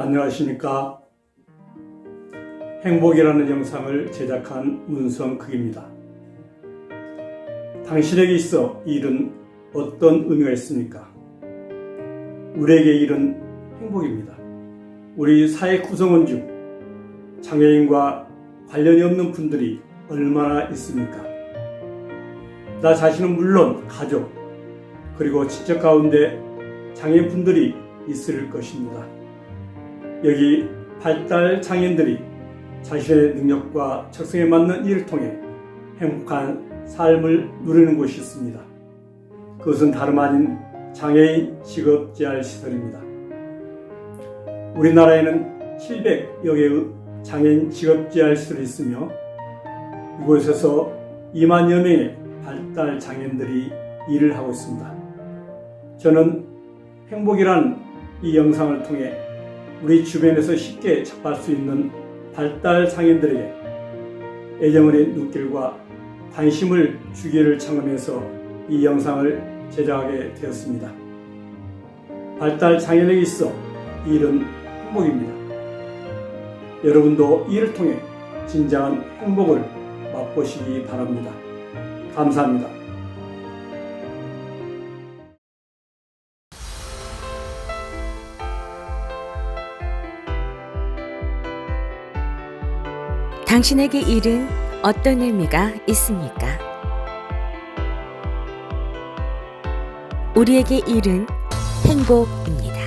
안녕하십니까. 행복이라는 영상을 제작한 문성극입니다. 당신에게 있어 일은 어떤 의미가 있습니까? 우리에게 일은 행복입니다. 우리 사회 구성원 중 장애인과 관련이 없는 분들이 얼마나 있습니까? 나 자신은 물론 가족, 그리고 친척 가운데 장애인분들이 있을 것입니다. 여기 발달 장애인들이 자신의 능력과 적성에 맞는 일을 통해 행복한 삶을 누리는 곳이 있습니다. 그것은 다름 아닌 장애인 직업 재활 시설입니다. 우리나라에는 700여 개의 장애인 직업 재활 시설이 있으며 이곳에서 2만여 명의 발달 장애인들이 일을 하고 있습니다. 저는 행복이란 이 영상을 통해 우리 주변에서 쉽게 접할 수 있는 발달 장애인들에게 애정어린 눈길과 관심을 주기를 청하면서 이 영상을 제작하게 되었습니다. 발달 장애인에게 있어 일은 행복입니다. 여러분도 이를 통해 진정한 행복을 맛보시기 바랍니다. 감사합니다. 당신에게 일은 어떤 의미가 있습니까? 우리에게 일은 행복입니다.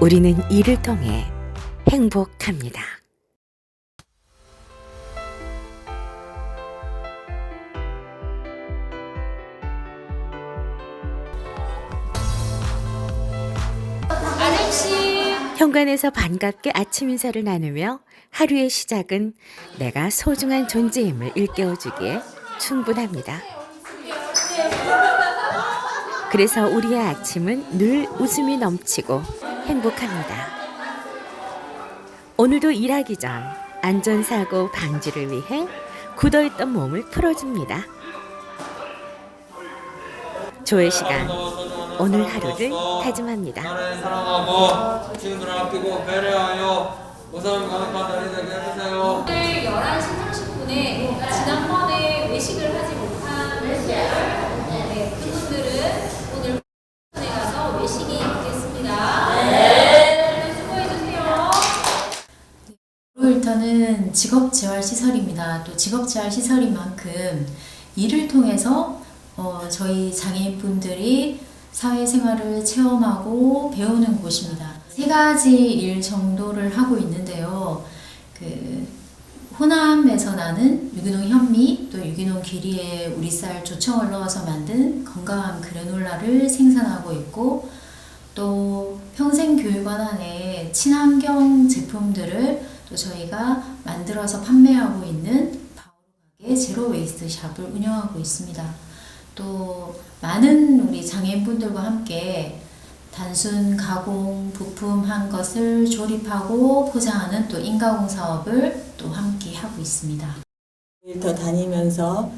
우리는 일을 통해 행복합니다. 현관에서 반갑게 아침 인사를 나누며 하루의 시작은 내가 소중한 존재임을 일깨워주기에 충분합니다. 그래서 우리의 아침은 늘 웃음이 넘치고 행복합니다. 오늘도 일하기 전 안전사고 방지를 위해 굳어있던 몸을 풀어줍니다. 조의 시간, 오늘 하루를 다짐합니다. 사랑하고 친구들을 아끼고 배려하여 무서운 강력한 날이 되게 해주세요. 오늘 11시 30분에 지난번에 외식을 하지 못한 네, 그분들은 오늘 에 가서 외식이 있겠습니다. 네. 수고해주세요. 일터는 직업 재활 시설입니다. 또 직업 재활 시설인 만큼 일을 통해서 어, 저희 장애인분들이 사회생활을 체험하고 배우는 곳입니다. 세 가지 일 정도를 하고 있는데요. 그 호남에서 나는 유기농 현미, 또 유기농 귀리에 우리 쌀 조청을 넣어서 만든 건강한 그래놀라를 생산하고 있고, 또 평생교육원 안에 친환경 제품들을 또 저희가 만들어서 판매하고 있는 바오가게 제로 웨이스트 샵을 운영하고 있습니다. 또 많은 우리 장애인분들과 함께 단순 가공 부품한 것을 조립하고 포장하는 또 인가공 사업을 또 함께 하고 있습니다. 더 다니면서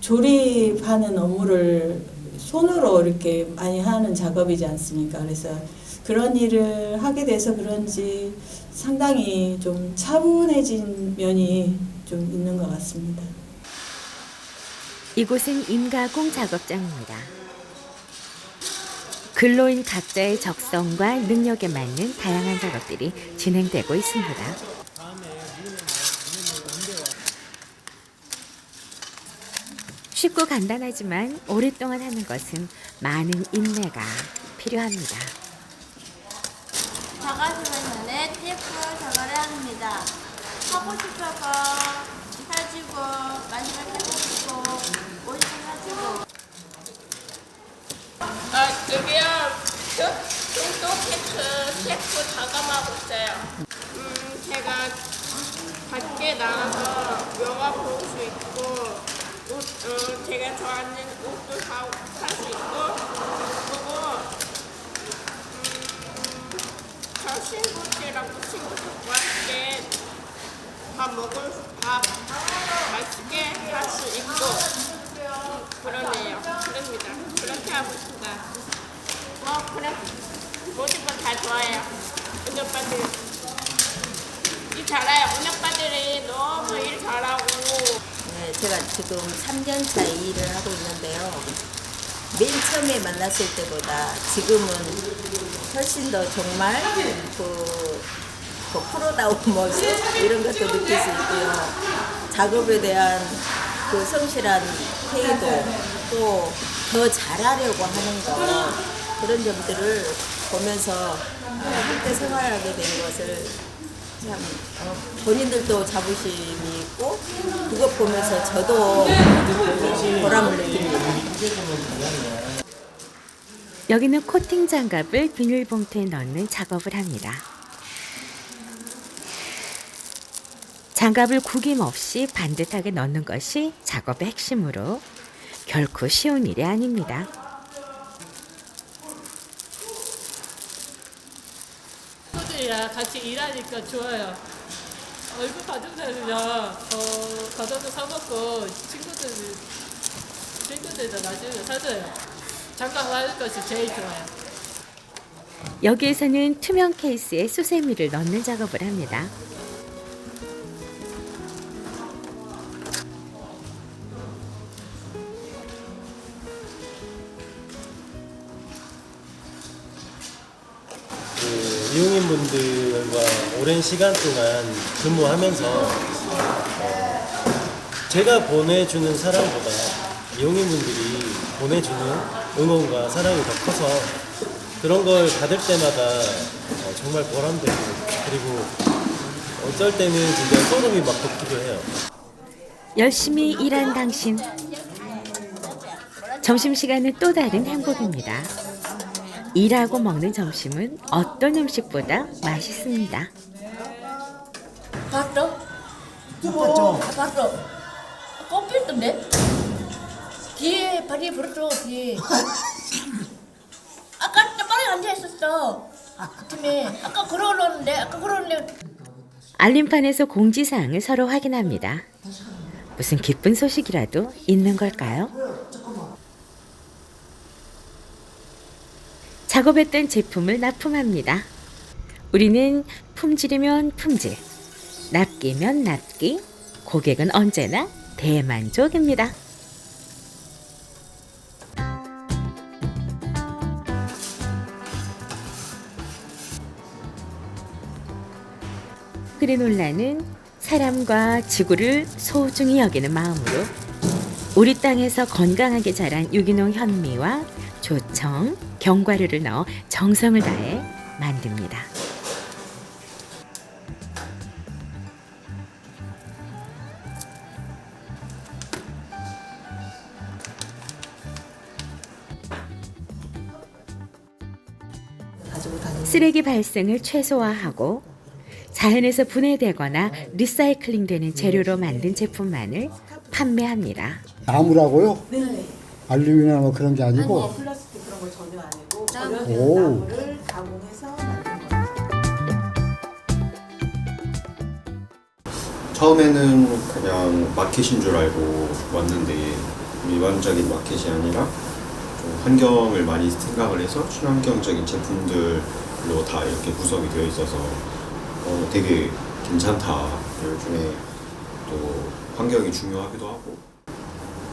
조립하는 업무를 손으로 이렇게 많이 하는 작업이지 않습니까? 그래서 그런 일을 하게 돼서 그런지 상당히 좀 차분해진 면이 좀 있는 것 같습니다. 이곳은 인가공 작업장입니다. 근로인 각자의 적성과 능력에 맞는 다양한 작업들이 진행되고 있습니다. 쉽고 간단하지만 오랫동안 하는 것은 많은 인내가 필요합니다. 작아지면 전에 테이프 작업을 합니다. 하고 싶어서 해주고 마지막에 해주고 옷을 해주고 아, 여기요. 또 테크, 테크 작업하고 있어요. 음, 제가 밖에 나가서 영화 볼 수 있고, 옷, 어, 제가 좋아하는 옷도 살수 있고, 그리고, 음, 저 친구들하고 친구들과 함께 밥 먹을, 밥 맛있게 할 수 있고, 그러네요. 그럽니다. 그렇게 하고 있습니다. 오빠들 일 잘해요. 오빠들이 너무 일 잘하고 네, 제가 지금 3년차 일을 하고 있는데요. 맨 처음에 만났을 때보다 지금은 훨씬 더 정말 그, 그 프로다운 모습 이런 것도 느낄 수 있고요. 작업에 대한 그 성실한 태도 또 더 잘하려고 하는 거 그런 점들을 보면서 함께 생활하게 된 것을 참 어, 본인들도 자부심이 있고 그것 보면서 저도 보람을 느낍니다. 여기는 코팅 장갑을 비닐봉투에 넣는 작업을 합니다. 장갑을 구김없이 반듯하게 넣는 것이 작업의 핵심으로 결코 쉬운 일이 아닙니다. 친구들이랑 같이 일하니까 좋아요. 얼굴 받으면요, 어, 과자도 사먹고 친구들, 친구들도 나중에 사줘요. 잠깐 하는 것이 제일 좋아요. 여기에서는 투명 케이스에 수세미를 넣는 작업을 합니다. 그 이용인분들과 오랜 시간 동안 근무하면서 어, 제가 보내주는 사랑보다 이용인분들이 보내주는 응원과 사랑이 더 커서 그런 걸 받을 때마다 어, 정말 보람되고 그리고 어쩔 때는 진짜 소름이 막 돋기도 해요. 열심히 일한 당신. 점심시간은 또 다른 행복입니다. 일하고 먹는 점심은 어떤 음식보다 맛있습니다. 봤어? 봤죠. 봤어. 껍질 있던데? 뒤에 발이 불었어 뒤에. 아까 나 빨리 앉아 있었어. 팀에 아까 걸어오는데 아까 걸어오는데 알림판에서 공지사항을 서로 확인합니다. 무슨 기쁜 소식이라도 있는 걸까요? 작업했던 제품을 납품합니다. 우리는 품질이면 품질, 납기면 납기, 고객은 언제나 대만족입니다. 그래놀라는 사람과 지구를 소중히 여기는 마음으로 우리 땅에서 건강하게 자란 유기농 현미와 조청, 견과류를 넣어 정성을 다해 만듭니다. 쓰레기 발생을 최소화하고 자연에서 분해되거나 리사이클링되는 재료로 만든 제품만을 판매합니다. 나무라고요? 네. 알루미늄 뭐 그런 게 아니고. 그런 거 전혀 아니고 오. 나무를 가공해서 만든 거. 처음에는 그냥 마켓인 줄 알고 왔는데 일반적인 마켓이 아니라 좀 환경을 많이 생각을 해서 친환경적인 제품들로 다 이렇게 구성이 되어 있어서 어, 되게 괜찮다. 요즘에 또 환경이 중요하기도 하고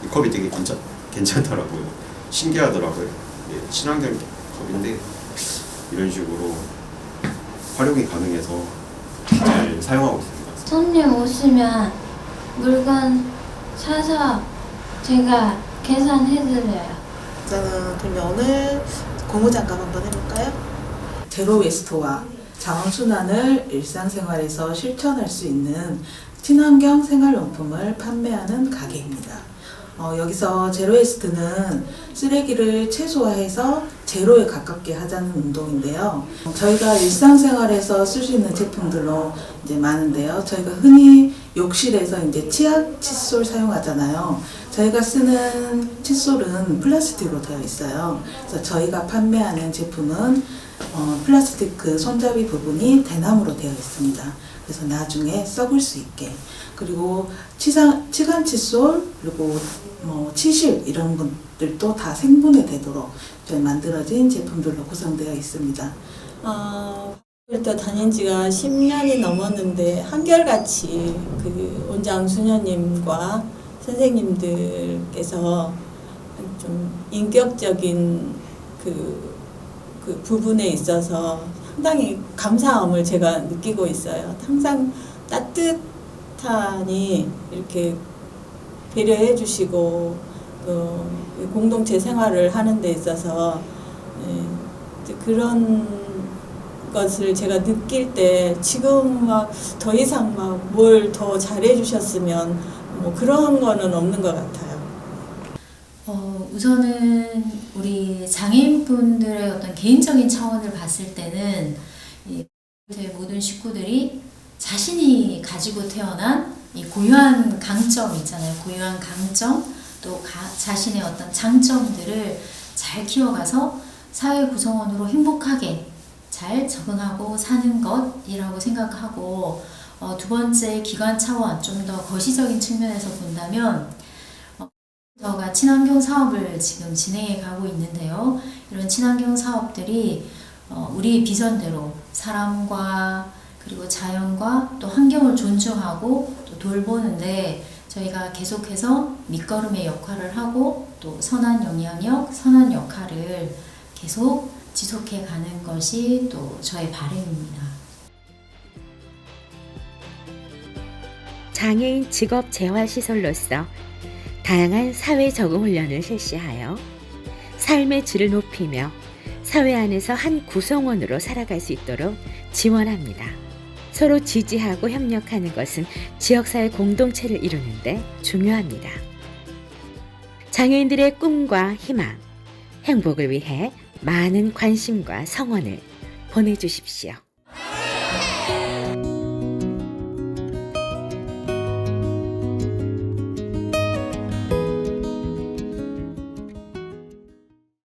이 컵이 되게 괜찮, 괜찮더라고요. 신기하더라고요. 예, 친환경 컵인데 이런 식으로 활용이 가능해서 잘 사용하고 있습니다. 손님 오시면 물건 사서 제가 계산해드려요. 저는 그러면 오늘 고무장갑 한번 해볼까요? 제로 웨스트와 자원순환을 일상생활에서 실천할 수 있는 친환경 생활용품을 판매하는 가게입니다. 어, 여기서 제로웨스트는 쓰레기를 최소화해서 제로에 가깝게 하자는 운동인데요. 저희가 일상생활에서 쓸 수 있는 제품들로 이제 많은데요. 저희가 흔히 욕실에서 이제 치약 칫솔 사용하잖아요. 저희가 쓰는 칫솔은 플라스틱으로 되어 있어요. 그래서 저희가 판매하는 제품은 어, 플라스틱 그 손잡이 부분이 대나무로 되어 있습니다. 그래서 나중에 썩을 수 있게 그리고 치상, 치간 칫솔 그리고 뭐 치실 이런 것들도 다 생분해 되도록 만들어진 제품들로 구성되어 있습니다. 어, 또 다닌 지가 10년이 넘었는데 한결같이 그 원장 수녀님과 선생님들께서 좀 인격적인 그, 그 부분에 있어서 상당히 감사함을 제가 느끼고 있어요. 항상 따뜻 하니 이렇게 배려해 주시고 또 공동체 생활을 하는 데 있어서 예, 그런 것을 제가 느낄 때 지금 막 더 이상 막 뭘 더 잘해 주셨으면 뭐 그런 거는 없는 것 같아요. 어, 우선은 우리 장애인분들의 어떤 개인적인 차원을 봤을 때는 모든 식구들이 자신이 가지고 태어난 이 고유한 강점 있잖아요. 고유한 강점 또 가, 자신의 어떤 장점들을 잘 키워가서 사회 구성원으로 행복하게 잘 적응하고 사는 것이라고 생각하고 어, 두 번째 기관 차원 좀 더 거시적인 측면에서 본다면 어, 저가 친환경 사업을 지금 진행해 가고 있는데요. 이런 친환경 사업들이 어, 우리 비전대로 사람과 그리고 자연과 또 환경을 존중하고 또 돌보는데 저희가 계속해서 밑거름의 역할을 하고 또 선한 영향력, 선한 역할을 계속 지속해 가는 것이 또 저의 바람입니다. 장애인 직업 재활 시설로서 다양한 사회 적응 훈련을 실시하여 삶의 질을 높이며 사회 안에서 한 구성원으로 살아갈 수 있도록 지원합니다. 서로 지지하고 협력하는 것은 지역사회 공동체를 이루는데 중요합니다. 장애인들의 꿈과 희망, 행복을 위해 많은 관심과 성원을 보내주십시오.